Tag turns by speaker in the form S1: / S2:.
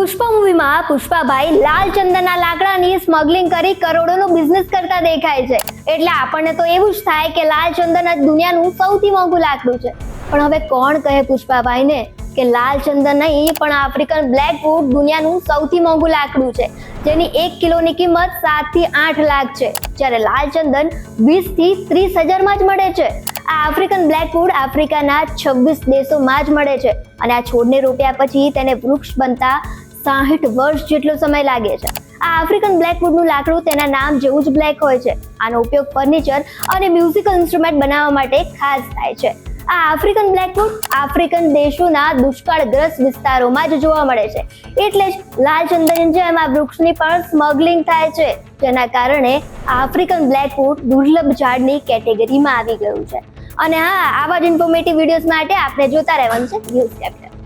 S1: પુષ્પા મૂવીમાં પુષ્પાભાઈ લાલ ચંદનના લાકડાની સ્મગલિંગ કરી કરોડોનો બિઝનેસ કરતા દેખાય છે. એટલે આપણને તો એવું જ થાય કે લાલ ચંદન જ દુનિયાનું સૌથી મોંઘું લાકડું છે. પણ હવે કોણ કહે પુષ્પાભાઈને કે લાલ ચંદન નહીં, પણ આફ્રિકન બ્લેક વુડ દુનિયાનું સૌથી મોંઘું લાકડું છે. જેની એક કિલોની કિંમત સાતથી આઠ લાખ છે. જ્યારે લાલ ચંદન વીસથી ત્રીસ હજારમાં જ મળે છે. આ આફ્રિકન બ્લેકવુડ આફ્રિકાના છવ્વીસ દેશોમાં જ મળે છે. અને આ છોડને રોપ્યા પછી તેને વૃક્ષ બનતા સાહીઠ વર્ષ જેટલો સમય લાગે છે. આ આફ્રિકન બ્લેકવુડનું લાકડું તેના નામ જેવું જ બ્લેક હોય છે. આનો ઉપયોગ ફર્નિચર અને મ્યુઝિકલ ઇન્સ્ટ્રુમેન્ટ બનાવવા માટે ખાસ થાય છે. આ આફ્રિકન બ્લેકવુડ આફ્રિકન દેશોના દુષ્કાળગ્રસ્ત વિસ્તારોમાં જ જોવા મળે છે. એટલે જ લાલ ચંદન જેમ આ વૃક્ષની પણ સ્મગલિંગ થાય છે. જેના કારણે આફ્રિકન બ્લેકવુડ દુર્લભ ઝાડની કેટેગરીમાં આવી ગયું છે. અને હા, આવા જ ઇન્ફોર્મેટિવ વિડીયોઝ માટે આપણે જોતા રહેવાનું છે. News captain